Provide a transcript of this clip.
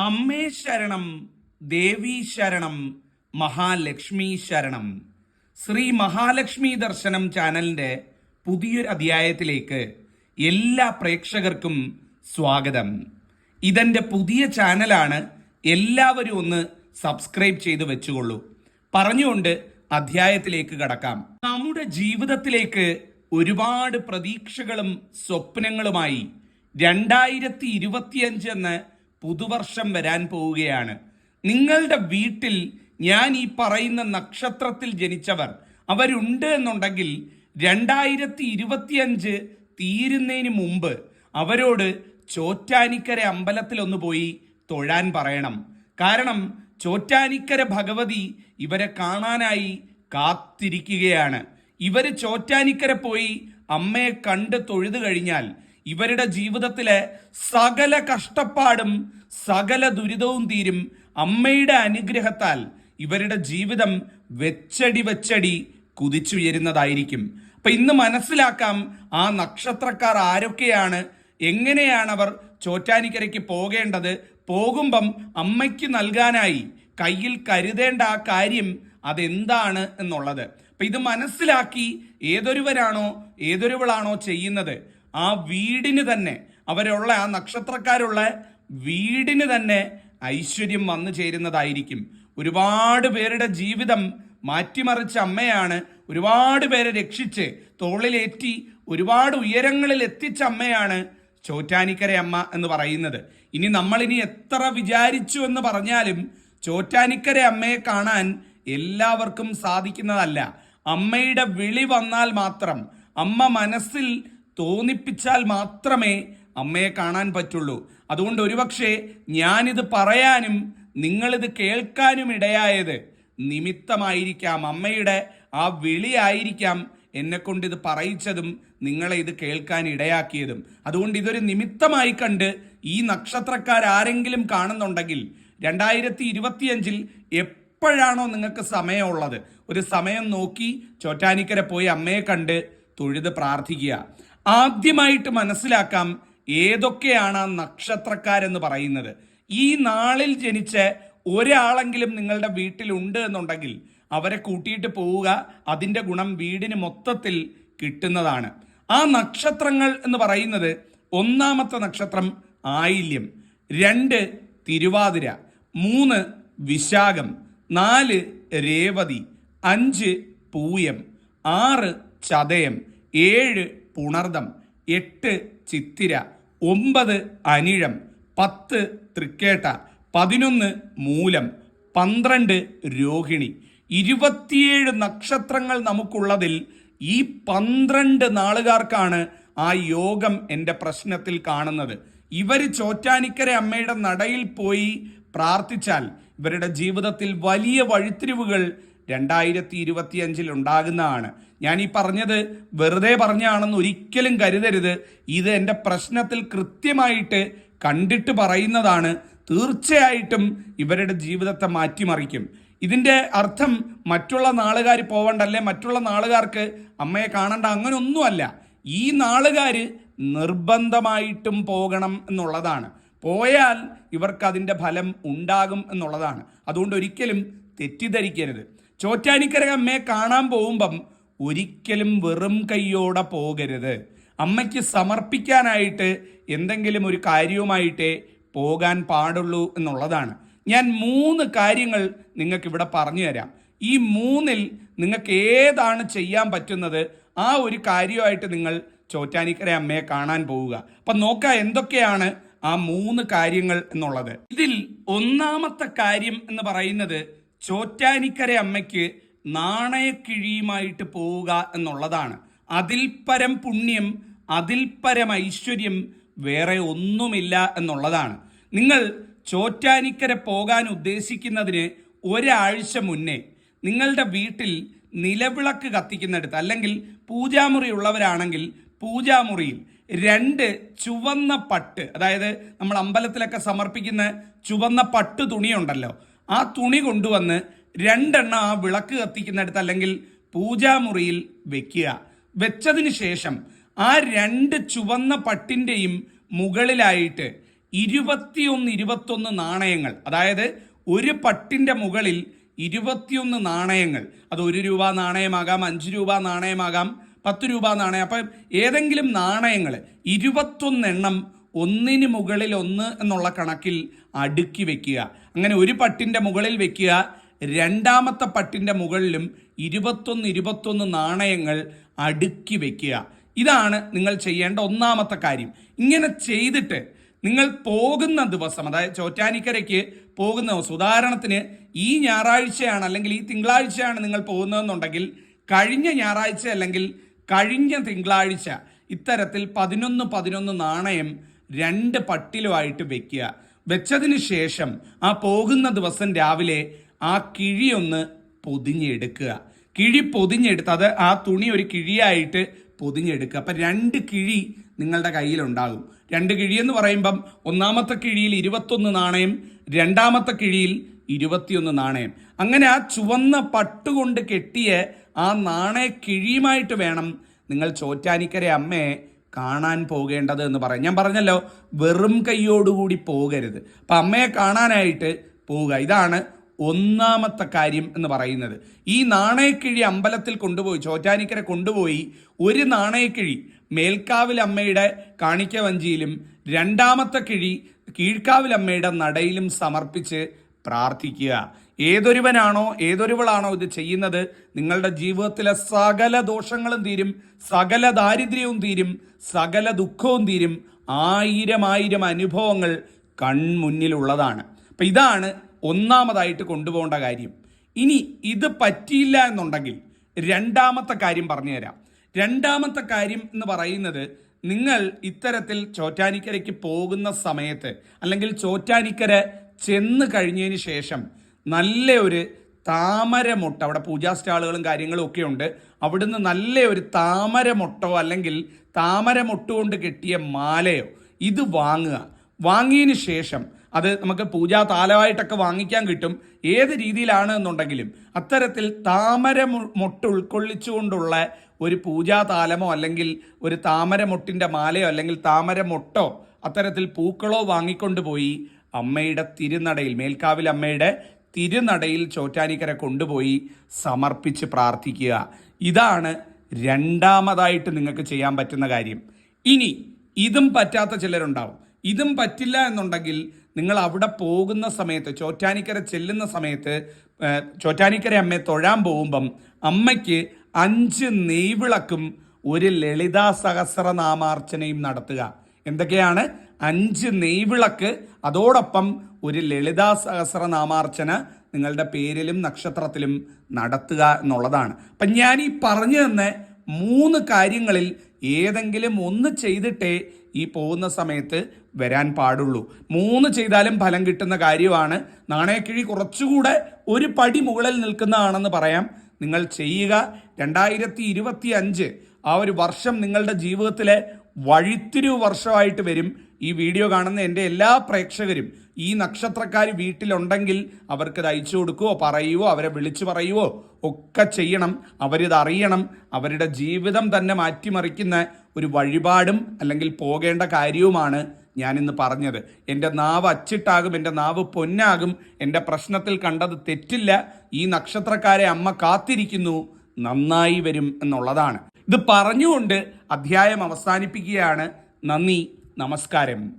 അമ്മേ ശരണം ദേവി ശരണം മഹാലക്ഷ്മി ശരണം. ശ്രീ മഹാലക്ഷ്മി ദർശനം ചാനലിന്റെ പുതിയൊരു അധ്യായത്തിലേക്ക് എല്ലാ പ്രേക്ഷകർക്കും സ്വാഗതം. ഇതെന്റെ പുതിയ ചാനലാണ് എല്ലാവരും ഒന്ന് സബ്സ്ക്രൈബ് ചെയ്ത് വെച്ചുകൊള്ളൂ. പറഞ്ഞുകൊണ്ട് അധ്യായത്തിലേക്ക് കടക്കാം. നമ്മുടെ ജീവിതത്തിലേക്ക് ഒരുപാട് പ്രതീക്ഷകളും സ്വപ്നങ്ങളുമായി രണ്ടായിരത്തി ഇരുപത്തിയഞ്ച് എന്ന പുതുവർഷം വരാൻ പോവുകയാണ്. നിങ്ങളുടെ വീട്ടിൽ ഞാൻ ഈ പറയുന്ന നക്ഷത്രത്തിൽ ജനിച്ചവർ അവരുണ്ട് എന്നുണ്ടെങ്കിൽ രണ്ടായിരത്തി ഇരുപത്തിയഞ്ച് തീരുന്നതിന് മുമ്പ് അവരോട് ചോറ്റാനിക്കര അമ്പലത്തിൽ ഒന്ന് പോയി തൊഴാൻ പറയണം. കാരണം ചോറ്റാനിക്കര ഭഗവതി ഇവരെ കാണാനായി കാത്തിരിക്കുകയാണ്. ഇവർ ചോറ്റാനിക്കര പോയി അമ്മയെ കണ്ട് തൊഴുതു കഴിഞ്ഞാൽ ഇവരുടെ ജീവിതത്തിലെ സകല കഷ്ടപ്പാടും സകല ദുരിതവും തീരും അമ്മയുടെ അനുഗ്രഹത്താൽ ഇവരുടെ ജീവിതം വെച്ചടി വെച്ചടി കുതിച്ചുയരുന്നതായിരിക്കും. അപ്പൊ ഇന്ന് മനസ്സിലാക്കാം ആ നക്ഷത്രക്കാർ ആരൊക്കെയാണ് എങ്ങനെയാണ് അവർ ചോറ്റാനിക്കരയ്ക്ക് പോകേണ്ടത്? പോകുമ്പം അമ്മയ്ക്ക് നൽകാനായി കയ്യിൽ കരുതേണ്ട ആ കാര്യം അതെന്താണ് എന്നുള്ളത്. അപ്പൊ ഇത് മനസ്സിലാക്കി ഏതൊരുവരാണോ ഏതൊരുവളാണോ ചെയ്യുന്നത്? ആ വീടിന് തന്നെ അവരുള്ള ആ നക്ഷത്രക്കാരുള്ള വീടിന് തന്നെ ഐശ്വര്യം വന്നു ചേരുന്നതായിരിക്കും. ഒരുപാട് പേരുടെ ജീവിതം മാറ്റിമറിച്ച അമ്മയാണ് ഒരുപാട് പേരെ രക്ഷിച്ച് തോളിലേറ്റി ഒരുപാട് ഉയരങ്ങളിൽ എത്തിച്ച അമ്മയാണ് ചോറ്റാനിക്കര അമ്മ എന്ന് പറയുന്നത്. ഇനി നമ്മളിനി എത്ര വിചാരിച്ചു എന്ന് പറഞ്ഞാലും ചോറ്റാനിക്കര അമ്മയെ കാണാൻ എല്ലാവർക്കും സാധിക്കുന്നതല്ല. അമ്മയുടെ വിളി വന്നാൽ മാത്രം അമ്മ മനസ്സിൽ തോന്നിപ്പിച്ചാൽ മാത്രമേ അമ്മയെ കാണാൻ പറ്റുള്ളൂ. അതുകൊണ്ട് ഒരുപക്ഷെ ഞാനിത് പറയാനും നിങ്ങളിത് കേൾക്കാനും ഇടയായത് നിമിത്തമായിരിക്കാം. അമ്മയുടെ ആ വിളിയായിരിക്കാം എന്നെ കൊണ്ട് ഇത് പറയിച്ചതും നിങ്ങളെ ഇത് കേൾക്കാൻ ഇടയാക്കിയതും. അതുകൊണ്ട് ഇതൊരു നിമിത്തമായി കണ്ട് ഈ നക്ഷത്രക്കാർ ആരെങ്കിലും കാണുന്നുണ്ടെങ്കിൽ രണ്ടായിരത്തി ഇരുപത്തിയഞ്ചിൽ എപ്പോഴാണോ നിങ്ങൾക്ക് സമയമുള്ളത്? ഒരു സമയം നോക്കി ചോറ്റാനിക്കര പോയി അമ്മയെ കണ്ട് തൊഴുത് പ്രാർത്ഥിക്കുക. ആദ്യമായിട്ട് മനസ്സിലാക്കാം ഏതൊക്കെയാണ് ആ നക്ഷത്രക്കാരെന്ന് പറയുന്നത്. ഈ നാളിൽ ജനിച്ച ഒരാളെങ്കിലും നിങ്ങളുടെ വീട്ടിലുണ്ട് എന്നുണ്ടെങ്കിൽ അവരെ കൂട്ടിയിട്ട് പോവുക. അതിന്റെ ഗുണം വീടിന് മൊത്തത്തിൽ കിട്ടുന്നതാണ്. ആ നക്ഷത്രങ്ങൾ എന്ന് പറയുന്നത് ഒന്നാമത്തെ നക്ഷത്രം ആയില്യം രണ്ട് തിരുവാതിര മൂന്ന് വിശാഖം നാല് രേവതി അഞ്ച് പൂയം ആറ് ചതയം ഏഴ് പുണർദം എട്ട് ചിത്തിര ഒമ്പത് അനിഴം പത്ത് തൃക്കേട്ട പതിനൊന്ന് മൂലം പന്ത്രണ്ട് രോഹിണി. ഇരുപത്തിയേഴ് നക്ഷത്രങ്ങൾ നമുക്കുള്ളതിൽ ഈ പന്ത്രണ്ട് നാളുകാർക്കാണ് ആ യോഗം എന്റെ പ്രശ്നത്തിൽ കാണുന്നത്. ഇവർ ചോറ്റാനിക്കര അമ്മയുടെ നടയിൽ പോയി പ്രാർത്ഥിച്ചാൽ ഇവരുടെ ജീവിതത്തിൽ വലിയ വഴിത്തിരിവുകൾ രണ്ടായിരത്തി ഇരുപത്തിയഞ്ചിൽ ഉണ്ടാകുന്നതാണ്. ഞാൻ ഈ പറഞ്ഞത് വെറുതെ പറഞ്ഞാണെന്ന് ഒരിക്കലും കരുതരുത്. ഇത് എന്റെ പ്രശ്നത്തിൽ കൃത്യമായിട്ട് കണ്ടിട്ട് പറയുന്നതാണ്. തീർച്ചയായിട്ടും ഇവരുടെ ജീവിതത്തെ മാറ്റിമറിക്കും. ഇതിന്റെ അർത്ഥം മറ്റുള്ള നാളുകാർ പോവണ്ടല്ലേ? മറ്റുള്ള നാളുകാർക്ക് അമ്മയെ കാണണ്ട അങ്ങനെയൊന്നുമല്ല ഈ നാളുകാർ നിർബന്ധമായിട്ടും പോകണം എന്നുള്ളതാണ്. പോയാൽ ഇവർക്ക് അതിന്റെ ഫലം ഉണ്ടാകും എന്നുള്ളതാണ്. അതുകൊണ്ട് ഒരിക്കലും തെറ്റിദ്ധരിക്കരുത്. ചോറ്റാനിക്കര അമ്മയെ കാണാൻ പോകുമ്പം ഒരിക്കലും വെറും കൈയോടെ പോകരുത്. അമ്മയ്ക്ക് സമർപ്പിക്കാനായിട്ട് എന്തെങ്കിലും ഒരു കാര്യവുമായിട്ടേ പോകാൻ പാടുള്ളൂ എന്നുള്ളതാണ്. ഞാൻ മൂന്ന് കാര്യങ്ങൾ നിങ്ങൾക്ക് ഇവിടെ പറഞ്ഞു തരാം. ഈ മൂന്നിൽ നിങ്ങൾക്ക് ഏതാണ് ചെയ്യാൻ പറ്റുന്നത്? ആ ഒരു കാര്യമായിട്ട് നിങ്ങൾ ചോറ്റാനിക്കര അമ്മയെ കാണാൻ പോവുക. അപ്പം നോക്കുക എന്തൊക്കെയാണ് ആ മൂന്ന് കാര്യങ്ങൾ എന്നുള്ളത്. ഇതിൽ ഒന്നാമത്തെ കാര്യം എന്ന് പറയുന്നത് ചോറ്റാനിക്കര അമ്മയ്ക്ക് നാണയക്കിഴിയുമായിട്ട് പോവുക എന്നുള്ളതാണ്. അതിൽ പരം പുണ്യം അതിൽ പരം ഐശ്വര്യം വേറെ ഒന്നുമില്ല എന്നുള്ളതാണ്. നിങ്ങൾ ചോറ്റാനിക്കര പോകാൻ ഉദ്ദേശിക്കുന്നതിന് ഒരാഴ്ച മുന്നേ നിങ്ങളുടെ വീട്ടിൽ നിലവിളക്ക് കത്തിക്കുന്നിടത്ത് അല്ലെങ്കിൽ പൂജാമുറി ഉള്ളവരാണെങ്കിൽ പൂജാമുറിയിൽ രണ്ട് ചുവന്ന പട്ട് അതായത് നമ്മൾ അമ്പലത്തിലൊക്കെ സമർപ്പിക്കുന്ന ചുവന്ന പട്ട് തുണിയുണ്ടല്ലോ ആ തുണി കൊണ്ടുവന്ന് രണ്ടെണ്ണം ആ വിളക്ക് കത്തിക്കുന്നിടത്ത് അല്ലെങ്കിൽ പൂജാമുറിയിൽ വെക്കുക. വെച്ചതിന് ശേഷം ആ രണ്ട് ചുവന്ന പട്ടിന്റെയും മുകളിലായിട്ട് ഇരുപത്തിയൊന്ന് ഇരുപത്തൊന്ന് നാണയങ്ങൾ അതായത് ഒരു പട്ടിന്റെ മുകളിൽ ഇരുപത്തിയൊന്ന് നാണയങ്ങൾ. അത് ഒരു രൂപ നാണയമാകാം അഞ്ച് രൂപ നാണയമാകാം പത്ത് രൂപ നാണയം. അപ്പം ഏതെങ്കിലും നാണയങ്ങൾ ഇരുപത്തൊന്നെണ്ണം ഒന്നിന് മുകളിൽ ഒന്ന് എന്നുള്ള കണക്കിൽ അടുക്കി വെക്കുക. അങ്ങനെ ഒരു പട്ടിന്റെ മുകളിൽ വെക്കുക രണ്ടാമത്തെ പട്ടിന്റെ മുകളിലും ഇരുപത്തൊന്ന് ഇരുപത്തൊന്ന് നാണയങ്ങൾ അടുക്കി വെക്കുക. ഇതാണ് നിങ്ങൾ ചെയ്യേണ്ട ഒന്നാമത്തെ കാര്യം. ഇങ്ങനെ ചെയ്തിട്ട് നിങ്ങൾ പോകുന്ന ദിവസം അതായത് ചോറ്റാനിക്കരയ്ക്ക് പോകുന്ന ദിവസം ഉദാഹരണത്തിന് ഈ ഞായറാഴ്ചയാണ് അല്ലെങ്കിൽ ഈ തിങ്കളാഴ്ചയാണ് നിങ്ങൾ പോകുന്നതെന്നുണ്ടെങ്കിൽ കഴിഞ്ഞ ഞായറാഴ്ച അല്ലെങ്കിൽ കഴിഞ്ഞ തിങ്കളാഴ്ച ഇത്തരത്തിൽ പതിനൊന്ന് പതിനൊന്ന് നാണയം രണ്ട് പട്ടിലുമായിട്ട് വെക്കുക. വെച്ചതിന് ശേഷം ആ പോകുന്ന ദിവസം രാവിലെ ആ കിഴിയൊന്ന് പൊതിഞ്ഞെടുക്കുക. കിഴി പൊതിഞ്ഞെടുത്ത് അത് ആ തുണി ഒരു കിഴിയായിട്ട് പൊതിഞ്ഞെടുക്കുക. അപ്പം രണ്ട് കിഴി നിങ്ങളുടെ കയ്യിലുണ്ടാകും. രണ്ട് കിഴി എന്ന് പറയുമ്പം ഒന്നാമത്തെ കിഴിയിൽ ഇരുപത്തൊന്ന് നാണയം രണ്ടാമത്തെ കിഴിയിൽ ഇരുപത്തിയൊന്ന് നാണയം. അങ്ങനെ ആ ചുവന്ന പട്ടുകൊണ്ട് കെട്ടിയ ആ നാണയ കിഴിയുമായിട്ട് വേണം നിങ്ങൾ ചോറ്റാനിക്കര അമ്മയെ കാണാൻ പോകേണ്ടത് എന്ന് പറയും ഞാൻ പറഞ്ഞല്ലോ വെറും കൈയോടുകൂടി പോകരുത്. അപ്പം അമ്മയെ കാണാനായിട്ട് പോവുക. ഇതാണ് ഒന്നാമത്തെ കാര്യം എന്ന് പറയുന്നത്. ഈ നാണയക്കിഴി അമ്പലത്തിൽ കൊണ്ടുപോയി ചോറ്റാനിക്കര കൊണ്ടുപോയി ഒരു നാണയക്കിഴി മേൽക്കാവിലമ്മയുടെ കാണിക്ക വഞ്ചിയിലും രണ്ടാമത്തെ കിഴി കീഴ്ക്കാവിലമ്മയുടെ നടയിലും സമർപ്പിച്ച് പ്രാർത്ഥിക്കുക. ഏതൊരുവനാണോ ഏതൊരുവളാണോ ഇത് ചെയ്യുന്നത് നിങ്ങളുടെ ജീവിതത്തിലെ സകല ദോഷങ്ങളും തീരും സകല ദാരിദ്ര്യവും തീരും സകല ദുഃഖവും തീരും. ആയിരം ആയിരം അനുഭവങ്ങൾ കൺമുന്നിലുള്ളതാണ്. അപ്പം ഇതാണ് ഒന്നാമതായിട്ട് കൊണ്ടുപോകേണ്ട കാര്യം. ഇനി ഇത് പറ്റിയില്ല എന്നുണ്ടെങ്കിൽ രണ്ടാമത്തെ കാര്യം പറഞ്ഞു തരാം രണ്ടാമത്തെ കാര്യം എന്ന് പറയുന്നത് നിങ്ങൾ ഇത്തരത്തിൽ ചോറ്റാനിക്കരയ്ക്ക് പോകുന്ന സമയത്ത് അല്ലെങ്കിൽ ചോറ്റാനിക്കര ചെന്ന് കഴിഞ്ഞതിന് ശേഷം നല്ല ഒരു താമരമുട്ട അവിടെ പൂജാ സ്റ്റാളുകളും കാര്യങ്ങളും ഒക്കെ ഉണ്ട്. അവിടുന്ന് നല്ല ഒരു താമരമുട്ടോ അല്ലെങ്കിൽ താമരമുട്ട് കൊണ്ട് കെട്ടിയ മാലയോ ഇത് വാങ്ങുക. വാങ്ങിയതിന് ശേഷം അത് നമുക്ക് പൂജാ താലമായിട്ടൊക്കെ വാങ്ങിക്കാൻ കിട്ടും. ഏത് രീതിയിലാണ് എന്നുണ്ടെങ്കിലും അത്തരത്തിൽ താമര മുട്ട് ഉൾക്കൊള്ളിച്ചുകൊണ്ടുള്ള ഒരു പൂജാ താലമോ അല്ലെങ്കിൽ ഒരു താമര മൊട്ടിന്റെ മാലയോ അല്ലെങ്കിൽ താമര മൊട്ടോ അത്തരത്തിൽ പൂക്കളോ വാങ്ങിക്കൊണ്ടുപോയി അമ്മയുടെ തിരുനടയിൽ മേൽക്കാവിൽ അമ്മയുടെ തിരുനടയിൽ ചോറ്റാനിക്കര കൊണ്ടുപോയി സമർപ്പിച്ച് പ്രാർത്ഥിക്കുക. ഇതാണ് രണ്ടാമതായിട്ട് നിങ്ങൾക്ക് ചെയ്യാൻ പറ്റുന്ന കാര്യം. ഇനി ഇതും പറ്റാത്ത ചിലരുണ്ടാവും. ഇതും പറ്റില്ല എന്നുണ്ടെങ്കിൽ നിങ്ങൾ അവിടെ പോകുന്ന സമയത്ത് ചോറ്റാനിക്കര ചെല്ലുന്ന സമയത്ത് ചോറ്റാനിക്കര അമ്മയെ തൊഴാൻ പോകുമ്പം അമ്മയ്ക്ക് അഞ്ച് നെയ്വിളക്കും ഒരു ലളിതാ സഹസ്രനാമാർച്ചനയും നടത്തുക. എന്തൊക്കെയാണ്? അഞ്ച് നെയ്വിളക്ക് അതോടൊപ്പം ഒരു ലളിതാ സഹസ്രനാമാർച്ചന നിങ്ങളുടെ പേരിലും നക്ഷത്രത്തിലും നടത്തുക എന്നുള്ളതാണ്. അപ്പം ഞാൻ ഈ പറഞ്ഞു തന്ന മൂന്ന് കാര്യങ്ങളിൽ ഏതെങ്കിലും ഒന്ന് ചെയ്തിട്ടേ ഈ പോകുന്ന സമയത്ത് വരാൻ പാടുള്ളൂ. മൂന്ന് ചെയ്താലും ഫലം കിട്ടുന്ന കാര്യമാണ്. നാണയക്കിഴി കുറച്ചുകൂടെ ഒരു പടി മുകളിൽ നിൽക്കുന്നതാണെന്ന് പറയാം. നിങ്ങൾ ചെയ്യുക. രണ്ടായിരത്തി ഇരുപത്തി അഞ്ച് ആ ഒരു വർഷം നിങ്ങളുടെ ജീവിതത്തിലെ വഴിത്തിരിവ് വർഷമായിട്ട് വരും. ഈ വീഡിയോ കാണുന്ന എന്റെ എല്ലാ പ്രേക്ഷകരും ഈ നക്ഷത്രക്കാർ വീട്ടിലുണ്ടെങ്കിൽ അവർക്ക് അയച്ചു കൊടുക്കുകയോ പറയുവോ അവരെ വിളിച്ചു പറയുവോ ഒക്കെ ചെയ്യണം. അവരിത് അറിയണം. അവരുടെ ജീവിതം തന്നെ മാറ്റിമറിക്കുന്ന ഒരു വഴിപാടും അല്ലെങ്കിൽ പോകേണ്ട കാര്യവുമാണ് ഞാനിന്ന് പറഞ്ഞത് എന്റെ നാവ് അച്ചിട്ടാകും എന്റെ നാവ് പൊന്നാകും. എന്റെ പ്രശ്നത്തിൽ കണ്ടത് തെറ്റില്ല. ഈ നക്ഷത്രക്കാരെ അമ്മ കാത്തിരിക്കുന്നു. നന്നായി വരും എന്നുള്ളതാണ്. ഇത് പറഞ്ഞുകൊണ്ട് അധ്യായം അവസാനിപ്പിക്കുകയാണ്. നന്ദി നമസ്കാരം.